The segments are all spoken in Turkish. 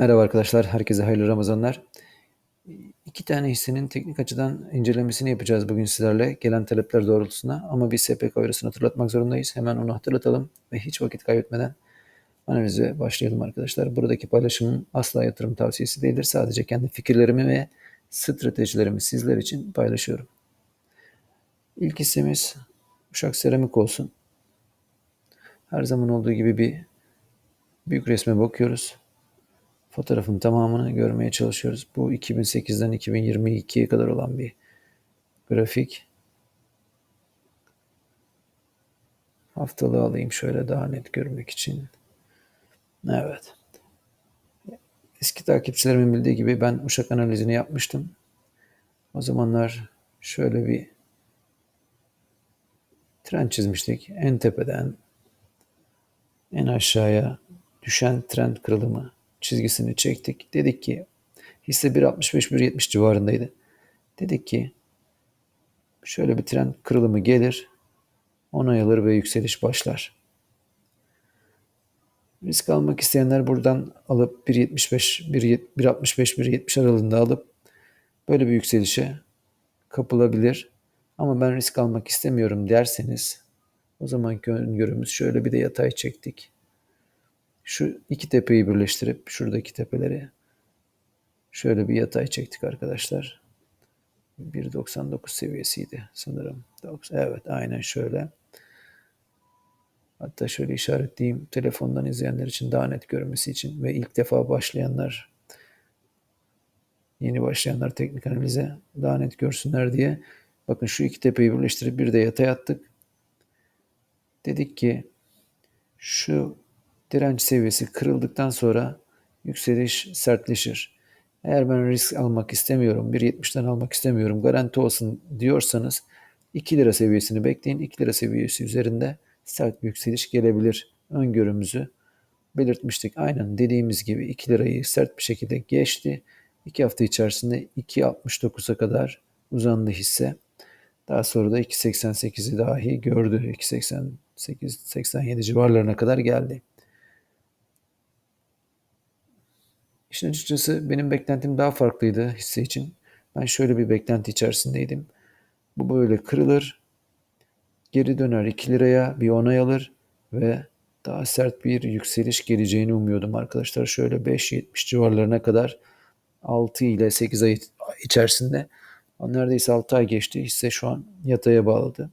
Merhaba arkadaşlar, herkese hayırlı Ramazanlar. İki tane hissenin teknik açıdan incelemesini yapacağız bugün sizlerle gelen talepler doğrultusunda ama bir SPK uyarısını hatırlatmak zorundayız. Hemen onu hatırlatalım ve hiç vakit kaybetmeden analize başlayalım arkadaşlar. Buradaki paylaşımım asla yatırım tavsiyesi değildir. Sadece kendi fikirlerimi ve stratejilerimi sizler için paylaşıyorum. İlk hissemiz Uşak Seramik olsun. Her zaman olduğu gibi bir büyük resme bakıyoruz fotoğrafın tamamını görmeye çalışıyoruz. Bu 2008'den 2022'ye kadar olan bir grafik. Haftalığı alayım şöyle daha net görmek için. Evet. Eski takipçilerimin bildiği gibi ben uşak analizini yapmıştım. O zamanlar şöyle bir trend çizmiştik. En tepeden en aşağıya düşen trend kırılımı çizgisini çektik. Dedik ki hisse 1.65-1.70 civarındaydı. Dedik ki şöyle bir trend kırılımı gelir, onay alır ve yükseliş başlar. Risk almak isteyenler buradan alıp 1.75, 1.65, 1.70 aralığında alıp böyle bir yükselişe kapılabilir. Ama ben risk almak istemiyorum derseniz o zamanki öngörümüz şöyle bir de yatay çektik. Şu iki tepeyi birleştirip şuradaki tepeleri şöyle bir yatay çektik arkadaşlar. 1.99 seviyesiydi sanırım. Evet aynen şöyle. Hatta şöyle işaretleyeyim telefondan izleyenler için daha net görmesi için ve ilk defa başlayanlar yeni başlayanlar teknik analize daha net görsünler diye bakın şu iki tepeyi birleştirip bir de yatay attık. Dedik ki şu direnç seviyesi kırıldıktan sonra yükseliş sertleşir. Eğer ben risk almak istemiyorum, 1.70'den almak istemiyorum, garanti olsun diyorsanız 2 lira seviyesini bekleyin. 2 lira seviyesi üzerinde sert bir yükseliş gelebilir. Öngörümüzü belirtmiştik. Aynen dediğimiz gibi 2 lirayı sert bir şekilde geçti. 2 hafta içerisinde 2.69'a kadar uzandı hisse. Daha sonra da 2.88'i dahi gördü. 2.88-87 civarlarına kadar geldi. İşin açıkçası benim beklentim daha farklıydı hisse için. Ben şöyle bir beklenti içerisindeydim. Bu böyle kırılır, geri döner 2 liraya bir onay alır ve daha sert bir yükseliş geleceğini umuyordum arkadaşlar. Şöyle 5.70 civarlarına kadar 6 ile 8 ay içerisinde neredeyse 6 ay geçti. Hisse şu an yataya bağladı.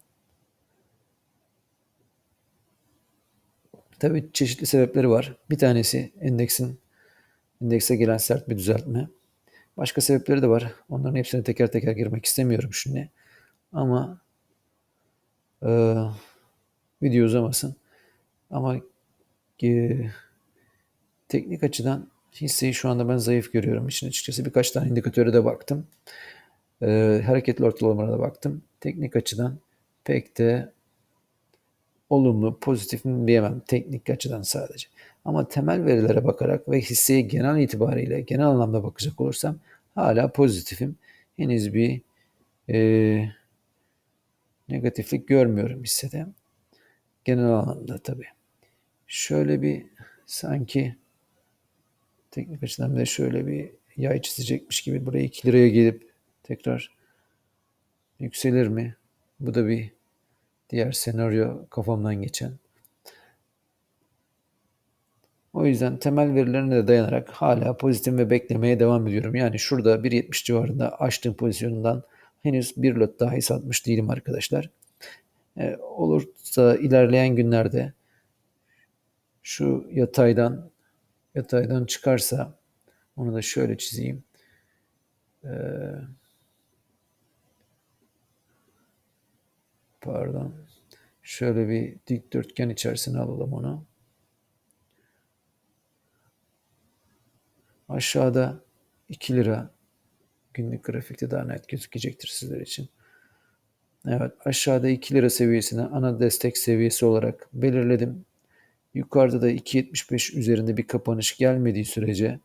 Tabii çeşitli sebepleri var. Bir tanesi endeksin endekse gelen sert bir düzeltme. Başka sebepleri de var. Onların hepsine teker teker girmek istemiyorum şimdi. Ama e, video uzamasın. Ama e, teknik açıdan hisseyi şu anda ben zayıf görüyorum. İşin açıkçası birkaç tane indikatöre de baktım. E, hareketli ortalamalara da baktım. Teknik açıdan pek de olumlu, pozitif mi diyemem. Teknik açıdan sadece. Ama temel verilere bakarak ve hisseye genel itibariyle genel anlamda bakacak olursam hala pozitifim. Henüz bir e, negatiflik görmüyorum hissede. Genel anlamda tabii. Şöyle bir sanki teknik açıdan da şöyle bir yay çizecekmiş gibi buraya 2 liraya gelip tekrar yükselir mi? Bu da bir diğer senaryo kafamdan geçen. O yüzden temel verilerine de dayanarak hala pozitif ve beklemeye devam ediyorum. Yani şurada 1.70 civarında açtığım pozisyonundan henüz bir lot dahi satmış değilim arkadaşlar. Ee, olursa ilerleyen günlerde şu yataydan yataydan çıkarsa onu da şöyle çizeyim. Ee, pardon. Şöyle bir dikdörtgen içerisine alalım onu. Aşağıda 2 lira günlük grafikte daha net gözükecektir sizler için. Evet aşağıda 2 lira seviyesine ana destek seviyesi olarak belirledim. Yukarıda da 2.75 üzerinde bir kapanış gelmediği sürece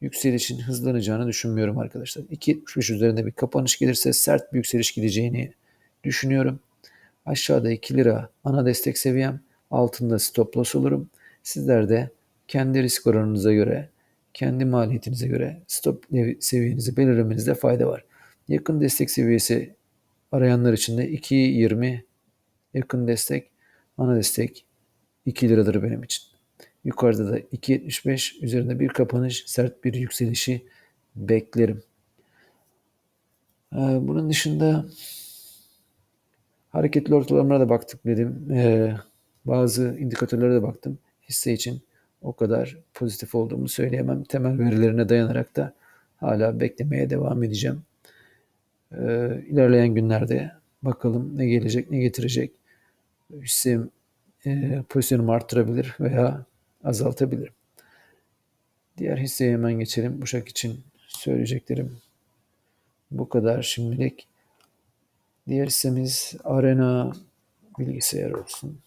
yükselişin hızlanacağını düşünmüyorum arkadaşlar. 2.75 üzerinde bir kapanış gelirse sert bir yükseliş gideceğini düşünüyorum. Aşağıda 2 lira ana destek seviyem. Altında stop loss olurum. Sizler de kendi risk oranınıza göre kendi maliyetinize göre stop seviyenizi belirlemenizde fayda var. Yakın destek seviyesi arayanlar için de 2.20 yakın destek, ana destek 2 liradır benim için. Yukarıda da 2.75 üzerinde bir kapanış, sert bir yükselişi beklerim. Ee, bunun dışında hareketli ortalamlara da baktık dedim. Ee, bazı indikatörlere de baktım. Hisse için o kadar pozitif olduğumu söyleyemem. Temel verilerine dayanarak da hala beklemeye devam edeceğim. Ee, ilerleyen günlerde bakalım ne gelecek, ne getirecek. Hissem e, pozisyonumu arttırabilir veya azaltabilirim. Diğer hisseye hemen geçelim. Uşak için söyleyeceklerim bu kadar şimdilik. Diğer hissemiz Arena bilgisayar olsun.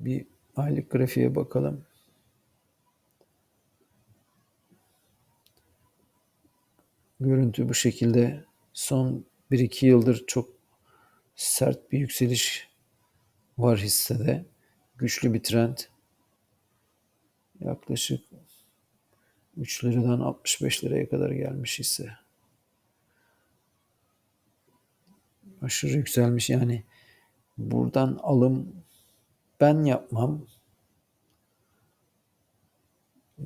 Bir aylık grafiğe bakalım. Görüntü bu şekilde. Son 1-2 yıldır çok sert bir yükseliş var hissede. Güçlü bir trend. Yaklaşık 3 liradan 65 liraya kadar gelmiş hisse. Aşırı yükselmiş yani. Buradan alım ben yapmam.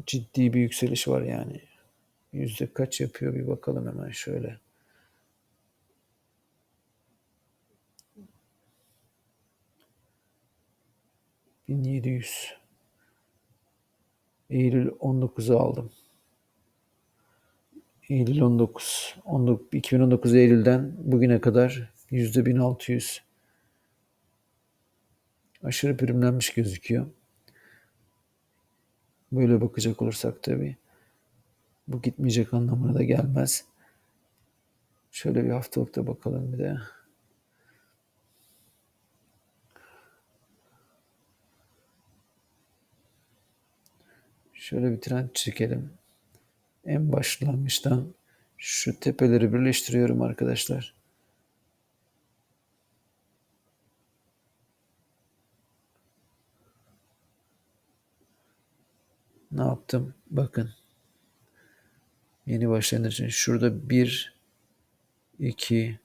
Ciddi bir yükseliş var yani. Yüzde kaç yapıyor bir bakalım hemen şöyle. Bin yedi yüz. Eylül 19'u aldım. Eylül 19. 19 2019 Eylül'den bugüne kadar yüzde 1600 aşırı primlenmiş gözüküyor. Böyle bakacak olursak tabii bu gitmeyecek anlamına da gelmez. Şöyle bir haftalıkta bakalım bir de. Şöyle bir trend çekelim. En başlangıçtan şu tepeleri birleştiriyorum arkadaşlar. Ne yaptım? Bakın. Yeni başlayanlar için şurada 1 2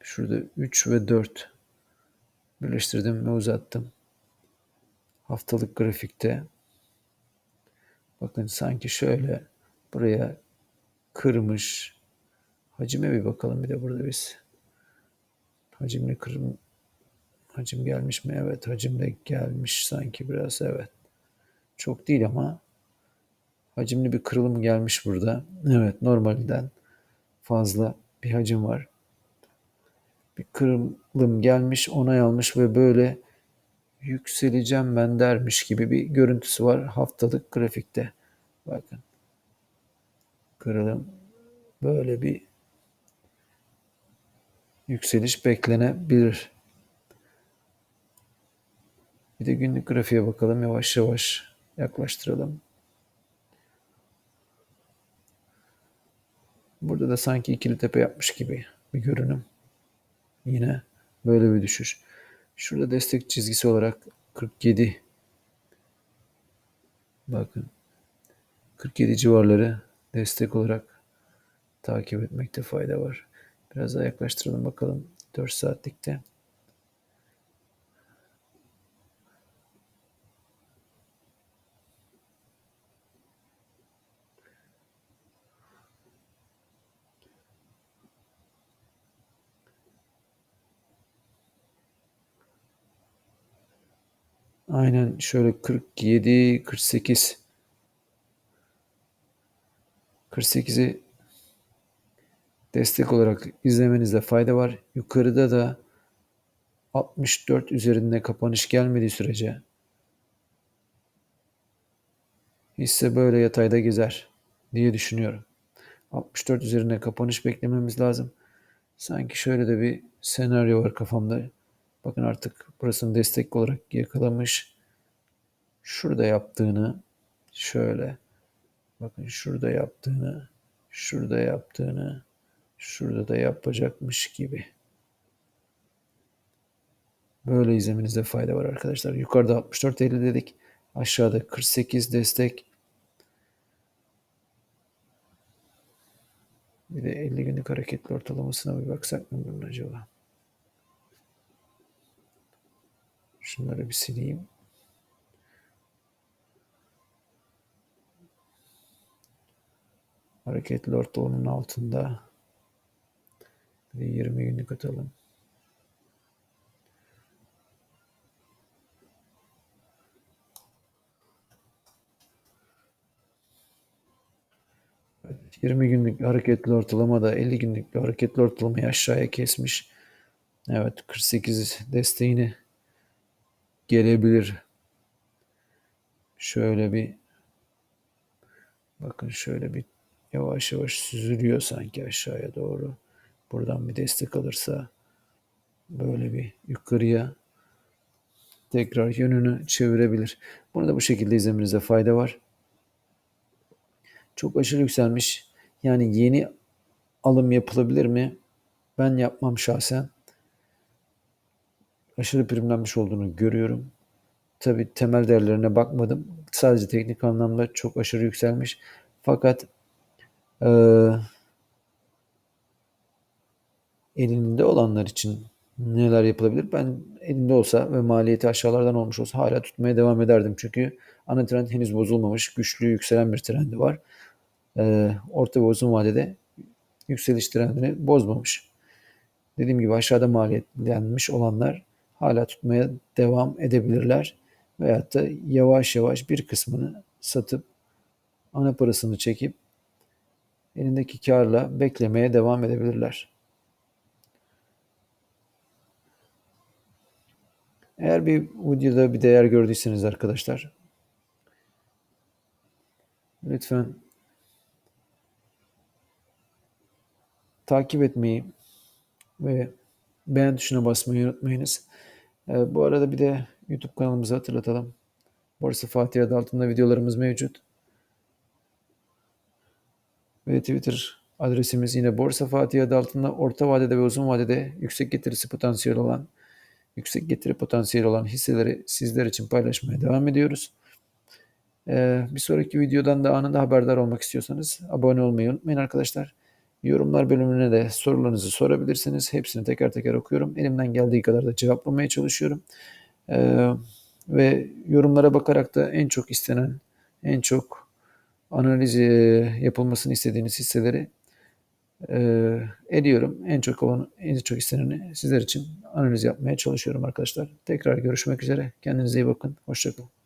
şurada 3 ve 4 birleştirdim ve uzattım. Haftalık grafikte bakın sanki şöyle buraya kırmış. Hacime bir bakalım bir de burada biz. Hacimli kırım hacim gelmiş mi? Evet hacim de gelmiş sanki biraz evet. Çok değil ama hacimli bir kırılım gelmiş burada. Evet normalden fazla bir hacim var. Bir kırılım gelmiş, onay almış ve böyle yükseleceğim ben dermiş gibi bir görüntüsü var haftalık grafikte. Bakın. Kırılım böyle bir yükseliş beklenebilir. Bir de günlük grafiğe bakalım yavaş yavaş yaklaştıralım. Burada da sanki ikili tepe yapmış gibi bir görünüm. Yine böyle bir düşüş. Şurada destek çizgisi olarak 47 bakın 47 civarları destek olarak takip etmekte fayda var. Biraz daha yaklaştıralım bakalım 4 saatlikte. Aynen şöyle 47, 48. 48'i destek olarak izlemenizde fayda var. Yukarıda da 64 üzerinde kapanış gelmediği sürece hisse böyle yatayda gezer diye düşünüyorum. 64 üzerine kapanış beklememiz lazım. Sanki şöyle de bir senaryo var kafamda. Bakın artık burasını destek olarak yakalamış. Şurada yaptığını şöyle bakın şurada yaptığını şurada yaptığını şurada da yapacakmış gibi. Böyle izlemenizde fayda var arkadaşlar. Yukarıda 64.50 dedik. Aşağıda 48 destek. Bir de 50 günlük hareketli ortalamasına bir baksak mı bunun acaba? Şunları bir sileyim. Hareketli ortalamanın altında. Bir de 20 günlük atalım. Evet, 20 günlük hareketli ortalama da 50 günlük hareketli ortalamayı aşağıya kesmiş. Evet 48 desteğini gelebilir. Şöyle bir bakın şöyle bir yavaş yavaş süzülüyor sanki aşağıya doğru. Buradan bir destek alırsa böyle bir yukarıya tekrar yönünü çevirebilir. Bunu da bu şekilde izlemenizde fayda var. Çok aşırı yükselmiş. Yani yeni alım yapılabilir mi? Ben yapmam şahsen. Aşırı primlenmiş olduğunu görüyorum. Tabi temel değerlerine bakmadım. Sadece teknik anlamda çok aşırı yükselmiş. Fakat e, elinde olanlar için neler yapılabilir? Ben elinde olsa ve maliyeti aşağılardan olmuş olsa hala tutmaya devam ederdim. Çünkü ana trend henüz bozulmamış. Güçlü yükselen bir trendi var. E, orta ve uzun vadede yükseliş trendini bozmamış. Dediğim gibi aşağıda maliyetlenmiş olanlar hala tutmaya devam edebilirler. Veyahut da yavaş yavaş bir kısmını satıp ana parasını çekip elindeki karla beklemeye devam edebilirler. Eğer bir videoda bir değer gördüyseniz arkadaşlar lütfen takip etmeyi ve beğen tuşuna basmayı unutmayınız. Ee, bu arada bir de YouTube kanalımızı hatırlatalım. Borsa Fatih adı altında videolarımız mevcut. Ve Twitter adresimiz yine Borsa Fatih adı altında orta vadede ve uzun vadede yüksek getirisi potansiyeli olan yüksek getiri potansiyeli olan hisseleri sizler için paylaşmaya devam ediyoruz. Ee, bir sonraki videodan da anında haberdar olmak istiyorsanız abone olmayı unutmayın arkadaşlar. Yorumlar bölümüne de sorularınızı sorabilirsiniz. Hepsini teker teker okuyorum. Elimden geldiği kadar da cevaplamaya çalışıyorum. Ee, ve yorumlara bakarak da en çok istenen, en çok analiz e, yapılmasını istediğiniz hisseleri e, ediyorum. En çok olan, en çok isteneni sizler için analiz yapmaya çalışıyorum arkadaşlar. Tekrar görüşmek üzere. Kendinize iyi bakın. Hoşçakalın.